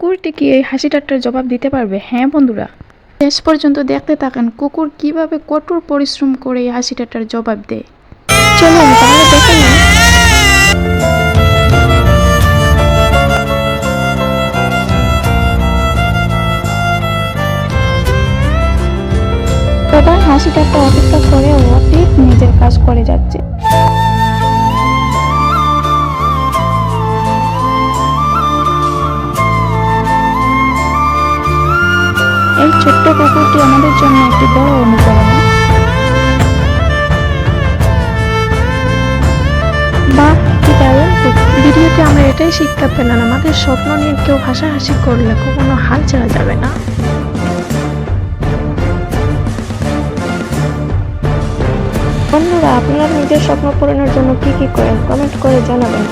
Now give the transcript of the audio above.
কুকুরটি কি এই হাসি ঠাট্টার জবাব দিতে পারবে? হ্যাঁ বন্ধুরা। শেষ পর্যন্ত দেখতে থাকেন কুকুর কীভাবে কঠোর পরিশ্রম করে এই হাসি ঠাট্টার জবাব দেয়। চলুন, তাহলে দেখে নিন হাসি ঠাট্টা অপেক্ষা করে ও ঠিক নিজের কাজ করে যাচ্ছে। এই ছোট্ট কুকুরটি আমাদের জন্য একটি বড় অনুপ্রেরণা। বাহ কি দারুণ ভিডিওতে আমরা এটাই শিক্ষা পেলাম, আমাদের স্বপ্ন নিয়ে কেউ হাসাহাসি করলে কখনো হাল ছাড়া যাবে না। বন্ধুরা, আপনারা নিজের স্বপ্ন পূরণের জন্য কি কি করেন? কমেন্ট করে জানাবেন